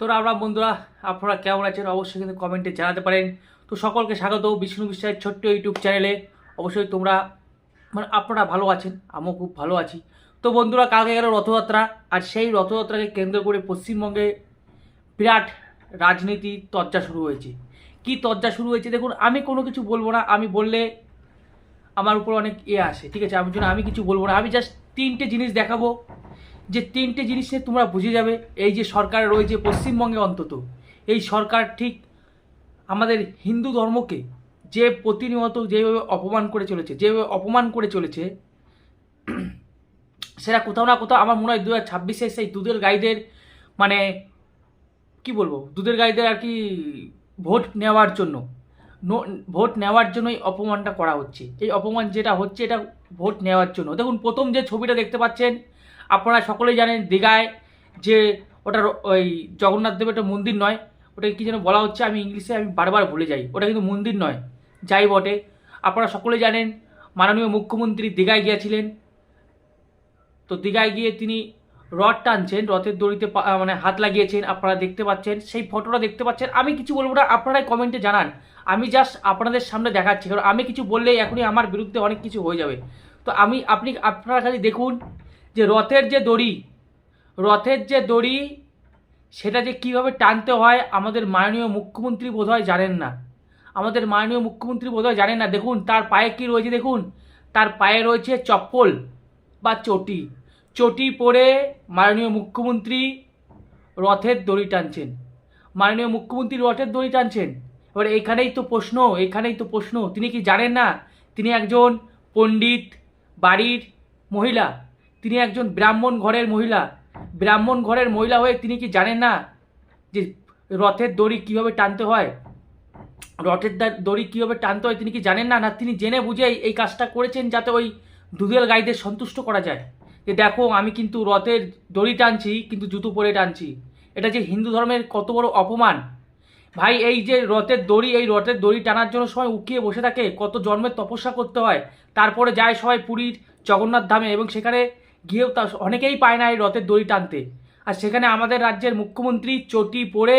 তো আমরা বন্ধুরা, আপনারা কেমন আছেন? অবশ্যই কিন্তু কমেন্টে জানাতে পারেন। তো সকলকে স্বাগত বিষ্ণু বিশ্বাসের ছোট্ট ইউটিউব চ্যানেলে অবশ্যই তোমরা মানে আপনারা ভালো আছেন, আমিও খুব ভালো আছি। তো বন্ধুরা, কালকে গেল রথযাত্রা, আর সেই রথযাত্রাকে কেন্দ্র করে পশ্চিমবঙ্গে বিরাট রাজনীতি তর্জা শুরু হয়েছে। কি তর্জা শুরু হয়েছে? দেখুন, আমি কোনো কিছু বলব না, আমি বললে আমার উপর অনেক ইয়ে আসে, ঠিক আছে? আমি জন্য আমি কিছু বলব না, আমি জাস্ট তিনটে জিনিস দেখাবো। যে তিনটে জিনিসে তোমরা বুঝে যাবে, এই যে সরকার রয়েছে পশ্চিমবঙ্গে অন্তত, এই সরকার ঠিক আমাদের হিন্দু ধর্মকে যে প্রতিনিয়ত যেভাবে অপমান করে চলেছে, যেভাবে অপমান করে চলেছে, সেটা কোথাও না কোথাও আমার মনে হয় দু হাজার ছাব্বিশে সেই দুধের গাইদের মানে কি বলব, দুধের গাইদের আর কি ভোট নেওয়ার জন্য ভোট নেওয়ার জন্যই অপমানটা করা হচ্ছে। এই অপমান যেটা হচ্ছে এটা ভোট নেওয়ার জন্য। দেখুন, প্রথম যে ছবিটা দেখতে পাচ্ছেন আপনারা সকলেই জানেন দীঘায় যে ওটা ওই জগন্নাথ দেবের একটা মন্দির নয় ওটা কি যেন বলা হচ্ছে, আমি ইংলিশে আমি বারবার ভুলে যাই, ওটা কিন্তু মন্দির নয়, যাই বটে। আপনারা সকলেই জানেন মাননীয় মুখ্যমন্ত্রী দীঘায় গিয়েছিলেন। তো দীঘায় গিয়ে তিনি রড টানছেন, রথের দড়িতে মানে হাত লাগিয়েছেন, আপনারা দেখতে পাচ্ছেন, সেই ফটোটা দেখতে পাচ্ছেন। আমি কিছু বলব না, আপনারাই কমেন্টে জানান। আমি জাস্ট আপনাদের সামনে দেখাচ্ছি, কারণ আমি কিছু বললেই এখনই আমার বিরুদ্ধে অনেক কিছু হয়ে যাবে। তো আমি, আপনি, আপনারা খালি দেখুন যে রথের যে দড়ি, রথের যে দড়ি, সেটা যে কীভাবে টানতে হয়, আমাদের মাননীয় মুখ্যমন্ত্রী বোধহয় জানেন না। আমাদের মাননীয় মুখ্যমন্ত্রী বোধহয় জানেন না। দেখুন, তার পায়ে কি রয়েছে দেখুন। তার পায়ে রয়েছে চপ্পল বা চটি। চটি পরে মাননীয় মুখ্যমন্ত্রী রথের দড়ি টানছেন। মাননীয় মুখ্যমন্ত্রী রথের দড়ি টানছেন। এবার এখানেই তো প্রশ্ন এখানেই তো প্রশ্ন। তিনি কি জানেন না? তিনি একজন পণ্ডিত বাড়ির মহিলা। তিনি একজন ব্রাহ্মণ ঘরের মহিলা। ব্রাহ্মণ ঘরের মহিলা হয়ে তিনি কি জানেন না যে রথের দড়ি কীভাবে টানতে হয়? রথের দড়ি কীভাবে টানতে হয় তিনি কি জানেন না? না, তিনি জেনে বুঝেই এই কাজটা করেছেন যাতে ওই দুধেল গাইদের সন্তুষ্ট করা যায়। যে দেখো, আমি কিন্তু রথের দড়ি টানছি, কিন্তু জুতো পরে টানছি। এটা যে হিন্দু ধর্মের কত বড় অপমান। ভাই, এই যে রথের দড়ি, এই রথের দড়ি টানার জন্য সবাই উকিয়ে বসে থাকে, কত জন্মের তপস্যা করতে হয়। তারপরে যায় সবাই পুরীর জগন্নাথ ধামে এবং সেখানে গিয়েও তা অনেকেই পায় না এই রথের দড়ি টানতে। আর সেখানে আমাদের রাজ্যের মুখ্যমন্ত্রী চটি পরে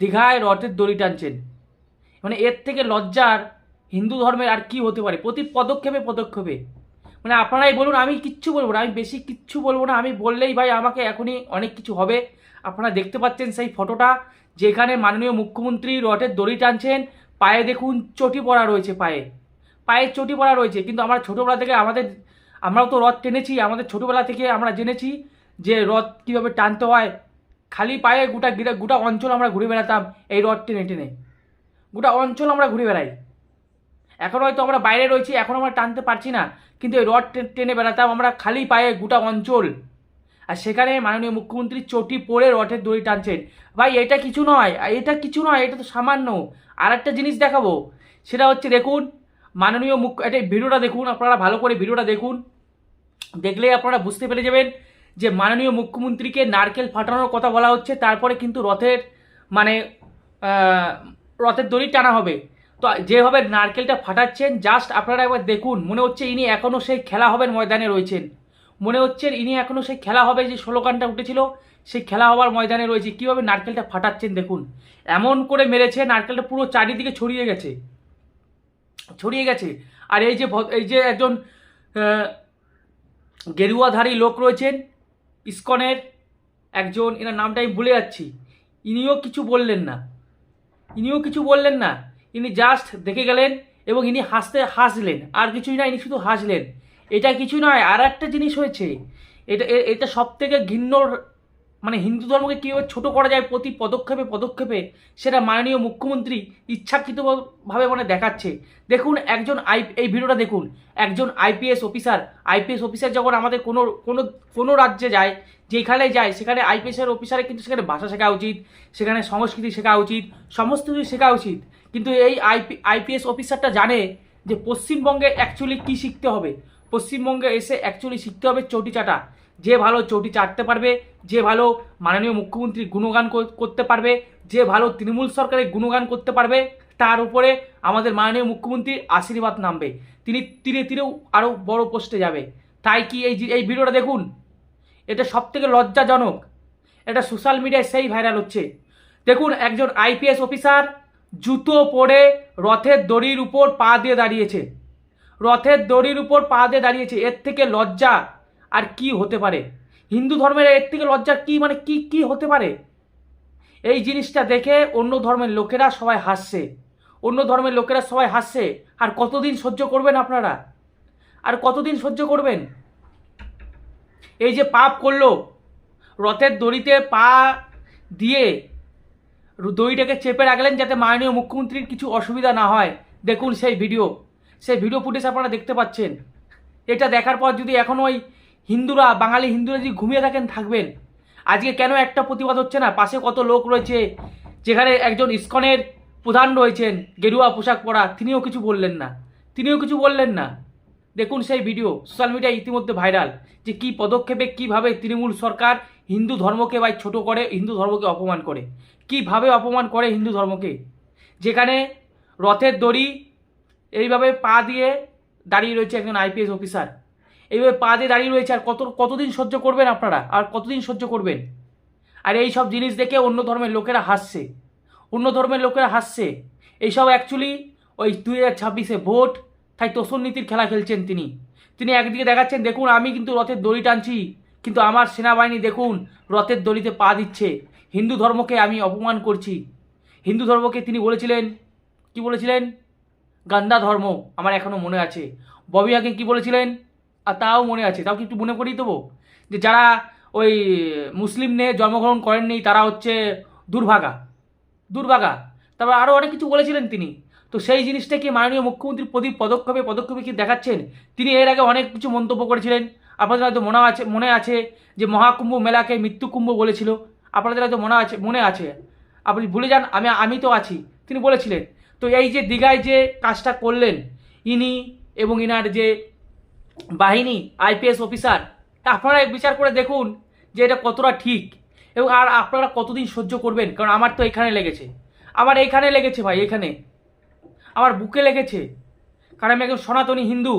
দীঘায় রথের দড়ি টানছেন। মানে এর থেকে লজ্জার হিন্দু ধর্মের আর কি হতে পারে? প্রতি পদক্ষেপে পদক্ষেপে। মানে আপনারাই বলুন, আমি কিচ্ছু বলব না, আমি বেশি কিচ্ছু বলব না, আমি বললেই ভাই আমাকে এখনই অনেক কিছু হবে। আপনারা দেখতে পাচ্ছেন সেই ফটোটা, যেখানে মাননীয় মুখ্যমন্ত্রী রথের দড়ি টানছেন, পায়ে দেখুন চটি পড়া রয়েছে পায়ে। পায়ে চটি পড়া রয়েছে, কিন্তু আমরা ছোটোবেলা থেকে আমাদের আমরাও তো রথ টেনেছি, আমাদের ছোটোবেলা থেকে আমরা জেনেছি যে রথ কীভাবে টানতে হয়। খালি পায়ে গোটা গোটা অঞ্চল আমরা ঘুরে বেড়াতাম এই রথ টেনে টেনে। গোটা অঞ্চল আমরা ঘুরে বেড়াই। এখন হয়তো আমরা বাইরে রয়েছি, এখন আমরা টানতে পারছি না, কিন্তু এই টে- টেনে বেড়াতাম আমরা খালি পায়ে গোটা অঞ্চল। আর সেখানে মাননীয় মুখ্যমন্ত্রী চটি পরে রথের দড়ি টানছেন। ভাই, এটা কিছু নয়, এটা কিছু নয়, এটা তো সামান্য। আর একটা জিনিস দেখাবো, সেটা হচ্ছে দেখুন মাননীয় মুখ্য এটা ভিডিওটা দেখুন, আপনারা ভালো করে ভিডিওটা দেখুন। দেখলেই আপনারা বুঝতে পেরে যাবেন যে মাননীয় মুখ্যমন্ত্রীকে নারকেল ফাটানোর কথা বলা হচ্ছে, তারপরে কিন্তু রথের মানে রথের দড়ি টানা হবে। তো যেভাবে নারকেলটা ফাটাচ্ছেন জাস্ট আপনারা একবার দেখুন, মনে হচ্ছে ইনি এখনও সেই খেলা হবের ময়দানে রয়েছেন। মনে হচ্ছে ইনি এখনও সেই খেলা হবে, যে স্লোগানটা উঠেছিল, সেই খেলা হবার ময়দানে রয়েছে। কীভাবে নারকেলটা ফাটাচ্ছেন দেখুন। এমন করে মেরেছে, নারকেলটা পুরো চারিদিকে ছড়িয়ে গেছে। ছড়িয়ে গেছে। আর এই যে এই যে একজন গেরুয়াধারী লোক রয়েছেন, ইস্কনের একজন, এনার নামটা আমি ভুলে যাচ্ছি। ইনিও কিছু বললেন না। ইনিও কিছু বললেন না। ইনি জাস্ট দেখে গেলেন এবং ইনি হাসতে হাসলেন। আর কিছুই না, ইনি শুধু হাসলেন। এটা কিছু নয় আর একটা জিনিস হয়েছে। এটা এটা সব থেকে ঘিন্ন মানে হিন্দু ধর্মকে কীভাবে ছোটো করা যায়, প্রতি পদক্ষেপে পদক্ষেপে সেটা মাননীয় মুখ্যমন্ত্রী ইচ্ছাকৃতভাবে মানে দেখাচ্ছে। দেখুন, একজন আই, এই ভিডিওটা দেখুন। একজন আইপিএস অফিসার আইপিএস অফিসার যখন আমাদের কোনো কোনো কোনো রাজ্যে যায়, যেখানে যায়, সেখানে আইপিএসের অফিসারে কিন্তু সেখানে ভাষা শেখা উচিত, সেখানে সংস্কৃতি শেখা উচিত, সমস্ত কিছু শেখা উচিত। কিন্তু এই আইপি আইপিএস অফিসারটা জানে যে পশ্চিমবঙ্গে অ্যাকচুয়ালি কী শিখতে হবে। পশ্চিমবঙ্গে এসে অ্যাকচুয়ালি শিখতে হবে চটি চাটা। যে ভালো চটি চাটতে পারবে, যে ভালো মাননীয় মুখ্যমন্ত্রীর গুণগান করতে পারবে, যে ভালো তৃণমূল সরকারের গুণগান করতে পারবে, তার উপরে আমাদের মাননীয় মুখ্যমন্ত্রীর আশীর্বাদ নামবে। তিনি তীরে তীরেও আরও বড় পোস্টে যাবে। তাই কি এই এই ভিডিওটা দেখুন? এটা সব থেকে লজ্জাজনক। এটা সোশ্যাল মিডিয়ায় সেই ভাইরাল হচ্ছে। দেখুন, একজন আইপিএস অফিসার জুতো পরে রথের দড়ির উপর পা দিয়ে দাঁড়িয়েছে। রথের দড়ির উপর পা দিয়ে দাঁড়িয়েছে। এর থেকে লজ্জা। আর কি হতে পারে? হিন্দু ধর্মের এর থেকে লজ্জার কি মানে কি কি হতে পারে? এই জিনিসটা দেখে অন্য ধর্মের লোকেরা সবাই হাসছে। অন্য ধর্মের লোকেরা সবাই হাসছে। আর কতদিন সহ্য করবেন আপনারা? আর কতদিন সহ্য করবেন? এই যে পাপ করল, রথের দড়িতে পা দিয়ে দড়িটাকে চেপে রাখলেন যাতে মাননীয় মুখ্যমন্ত্রীর কিছু অসুবিধা না হয়। দেখুন সেই ভিডিও। সেই ভিডিও ফুটেজ আপনারা দেখতে পাচ্ছেন। এটা দেখার পর যদি এখন ওই হিন্দুরা, বাঙালি হিন্দুরা যদি ঘুমিয়ে থাকেন, থাকবেন। আজকে কেন একটা প্রতিবাদ হচ্ছে না? পাশে কত লোক রয়েছে, যেখানে একজন ইস্কনের প্রধান রয়েছেন, গেরুয়া পোশাক পরা, তিনিও কিছু বললেন না। তিনিও কিছু বললেন না। দেখুন সেই ভিডিও সোশ্যাল মিডিয়ায় ইতিমধ্যে ভাইরাল যে কি পদক্ষেপে, কীভাবে তৃণমূল সরকার হিন্দু ধর্মকে ভাই ছোট করে, হিন্দু ধর্মকে অপমান করে। কীভাবে অপমান করে হিন্দু ধর্মকে? যেখানে রথের দড়ি এইভাবে পা দিয়ে দাঁড়িয়ে রয়েছে একজন আইপিএস অফিসার। এইভাবে পা দিয়ে দাঁড়িয়ে রয়েছে, আর কত কতদিন সহ্য করবেন আপনারা? আর কতদিন সহ্য করবেন? আর এই সব জিনিস দেখে অন্য ধর্মের লোকেরা হাসছে। অন্য ধর্মের লোকেরা হাসছে। এইসব অ্যাকচুয়ালি ওই দুই হাজার ছাব্বিশে ভোট, তাই তোষণ নীতির খেলা খেলছেন তিনি। তিনি একদিকে দেখাচ্ছেন, দেখুন, আমি কিন্তু রথের দড়ি টানছি, কিন্তু আমার সেনাবাহিনী, দেখুন, রথের দড়িতে পা দিচ্ছে। হিন্দু ধর্মকে আমি অপমান করছি। হিন্দু ধর্মকে তিনি বলেছিলেন, কি বলেছিলেন? গান্দা ধর্ম, আমার এখনও মনে আছে। ববি হাকিম কী বলেছিলেন? আর তাও মনে আছে, তাও কি একটু মনে করিয়ে দেবো? যে যারা ওই মুসলিম নিয়ে জন্মগ্রহণ করেননি, তারা হচ্ছে দুর্ভাগা দুর্ভাগা। তারপর আরও অনেক কিছু বলেছিলেন তিনি। তো সেই জিনিসটাকে মাননীয় মুখ্যমন্ত্রীর প্রতি পদক্ষেপে পদক্ষেপে কি দেখাচ্ছেন? তিনি এর আগে অনেক কিছু মন্তব্য করেছিলেন। আপনাদের হয়তো মনে আছে মনে আছে যে মহাকুম্ভ মেলাকে মৃত্যুকুম্ভ বলেছিল। আপনাদের হয়তো মনে আছে মনে আছে। আপনি ভুলে যান, আমি আমি তো আছি, তিনি বলেছিলেন। তো এই যে দীঘায় যে কাজটা করলেন, ইনি এবং ইনার যে বাহিনী আইপিএস অফিসার আপনারা বিচার করে দেখুন যে এটা কতটা ঠিক এবং আর আপনারা কতদিন সহ্য করবেন, কারণ আমার তো এখানে লেগেছে। আমার এইখানে লেগেছে ভাই এখানে আমার বুকে লেগেছে। কারণ আমি একজন সনাতনী হিন্দু।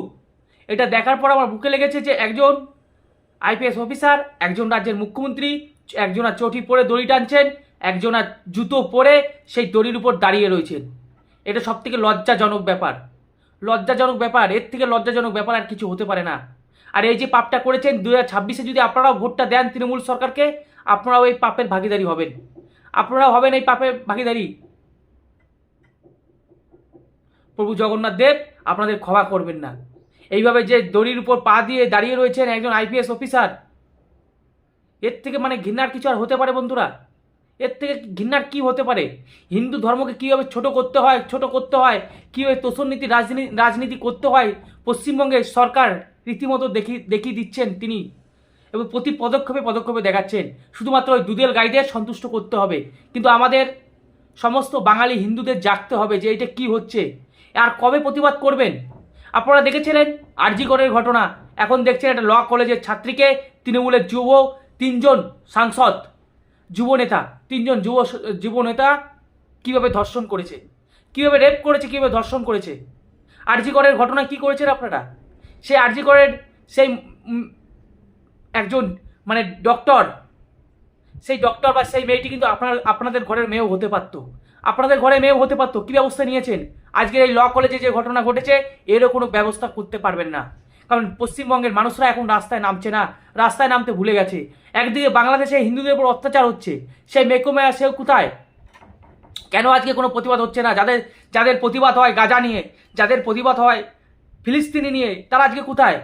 এটা দেখার পর আমার বুকে লেগেছে যে একজন আইপিএস অফিসার একজন রাজ্যের মুখ্যমন্ত্রী, একজনা চটি পরে দড়ি টানছেন, একজনা জুতো পরে সেই দড়ির উপর দাঁড়িয়ে রয়েছেন। এটা সব থেকে লজ্জাজনক ব্যাপার। লজ্জাজনক ব্যাপার, এর থেকে লজ্জাজনক ব্যাপার আর কিছু হতে পারে না। আর এই যে পাপটা করেছেন দু হাজার ছাব্বিশে যদি আপনারাও ভোটটা দেন তৃণমূল সরকারকে, আপনারাও এই পাপের ভাগিদারি হবেন। আপনারাও হবেন এই পাপের ভাগিদারি। প্রভু জগন্নাথ দেব, আপনাদের ক্ষমা করবেন না। এইভাবে যে দড়ির উপর পা দিয়ে দাঁড়িয়ে রয়েছেন একজন আইপিএস অফিসার, এর থেকে মানে ঘৃণার কিছু আর হতে পারে বন্ধুরা? এর থেকে ঘৃণার কি হতে পারে? হিন্দু ধর্মকে কীভাবে ছোট করতে হয়, ছোট করতে হয়, কীভাবে তোষণ নীতি রাজনীতি রাজনীতি করতে হয় পশ্চিমবঙ্গের সরকার রীতিমতো দেখি, দেখিয়ে দিচ্ছেন তিনি এবং প্রতি পদক্ষেপে পদক্ষেপে দেখাচ্ছেন। শুধুমাত্র ওই দুধের গাইদের সন্তুষ্ট করতে হবে। কিন্তু আমাদের সমস্ত বাঙালি হিন্দুদের জাগতে হবে যে এটা কি হচ্ছে। আর কবে প্রতিবাদ করবেন? আপনারা দেখেছিলেন আরজিগড়ের ঘটনা। এখন দেখছেন একটা ল কলেজের ছাত্রীকে তৃণমূলের যুব তিনজন সাংসদ যুব নেতা তিনজন যুব যুব নেতা কীভাবে ধর্ষণ করেছে? কীভাবে রেপ করেছে, কীভাবে ধর্ষণ করেছে? আরজিগড়ের ঘটনা কি করেছেন আপনারা? সেই আরজিগড়ের সেই একজন মানে ডক্টর সেই ডক্টর বা সেই মেয়েটি কিন্তু আপনার, আপনাদের ঘরের মেয়েও হতে পারতো। আপনাদের ঘরে মেয়েও হতে পারতো। কী ব্যবস্থা নিয়েছেন? আজকের এই ল কলেজে যে ঘটনা ঘটেছে, এরও কোনো ব্যবস্থা করতে পারবেন না। কারণ পশ্চিমবঙ্গের মানুষরা এখন রাস্তায় নামছে না, রাস্তায় নামতে ভুলে গেছে। একদিকে বাংলাদেশে হিন্দুদের উপর অত্যাচার হচ্ছে, সেই মেকুমেয়া সেও কোথায়? কেন আজকে কোনো প্রতিবাদ হচ্ছে না? যাদের যাদের প্রতিবাদ হয় গাজা নিয়ে, যাদের প্রতিবাদ হয় ফিলিস্তিনি নিয়ে, তারা আজকে কোথায়?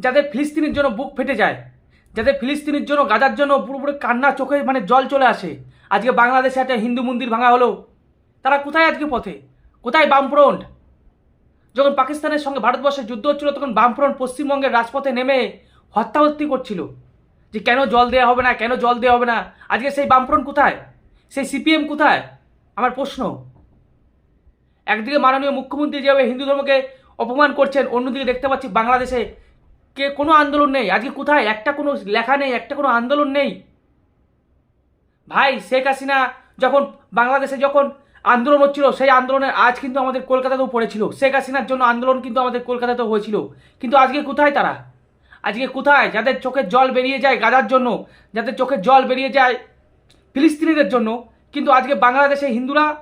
যাদের ফিলিস্তিনির জন্য বুক ফেটে যায়, যাদের ফিলিস্তিনির জন্য, গাজার জন্য পুরোপুরি কান্না চোখে মানে জল চলে আসে, আজকে বাংলাদেশে একটা হিন্দু মন্দির ভাঙা হলো, তারা কোথায় আজকে পথে? কোথায় বামফ্রন্ট? যখন পাকিস্তানের সঙ্গে ভারতবর্ষের যুদ্ধ হচ্ছিল, তখন বামফ্রন্ট পশ্চিমবঙ্গের রাজপথে নেমে হত্যাহত্যি করছিল। যে কেন জল দেওয়া হবে না, কেন জল দেওয়া হবে না? আজকে সেই বামফ্রন্ট কোথায়? সেই সিপিএম কোথায়? আমার প্রশ্ন। একদিকে মাননীয় মুখ্যমন্ত্রী যেভাবে হিন্দু ধর্মকে অপমান করছেন, অন্যদিকে দেখতে পাচ্ছি বাংলাদেশে কে কোনো আন্দোলন নেই। আজকে কোথায়? একটা কোনো লেখা নেই, একটা কোনো আন্দোলন নেই। ভাই, শেখ হাসিনা যখন বাংলাদেশে যখন আন্দোলন হচ্ছিল, সেই আন্দোলনের আজ কিন্তু আমাদের কলকাতাতেও পড়েছিল। শেখ হাসিনার জন্য আন্দোলন কিন্তু আমাদের কলকাতাতেও হয়েছিল। কিন্তু আজকে কোথায় তারা? আজকে কোথায়? যাদের চোখের জল বেরিয়ে যায় গাজার জন্য, যাদের চোখের জল বেরিয়ে যায় ফিলিস্তিনিদের জন্য, কিন্তু আজকে বাংলাদেশে হিন্দুরা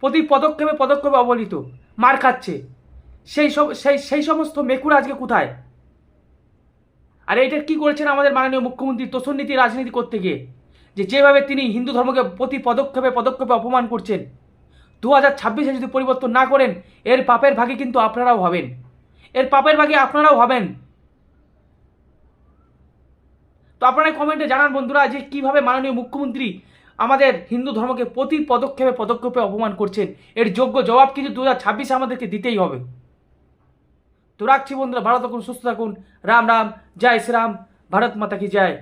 প্রতি পদক্ষেপে পদক্ষেপে অবহেলিত, মার খাচ্ছে। সেই সব, সেই সেই সমস্ত মেকুরা আজকে কোথায়? আর এটা কি করেছেন আমাদের মাননীয় মুখ্যমন্ত্রী তোষণ নীতি রাজনীতি করতে গিয়ে? যে যেভাবে তিনি হিন্দু ধর্মকে প্রতি পদক্ষেপে পদক্ষেপে অপমান করছেন দু হাজার ছাব্বিশে যদি পরিবর্তন না করেন, এর পাপের ভাগে কিন্তু আপনারাও হবেন। এর পাপের ভাগে আপনারাও হবেন। তো আপনারা কমেন্টে জানান বন্ধুরা যে কীভাবে মাননীয় মুখ্যমন্ত্রী আমাদের হিন্দু ধর্মকে প্রতি পদক্ষেপে পদক্ষেপে অপমান করছেন। এর যোগ্য জবাব কিন্তু দু হাজার ছাব্বিশে আমাদেরকে দিতেই হবে। তো রাখছি বন্ধুরা, ভালো থাকুন, সুস্থ থাকুন। রাম রাম, জয় শ্রীরাম ভারত মাতা কি জয়।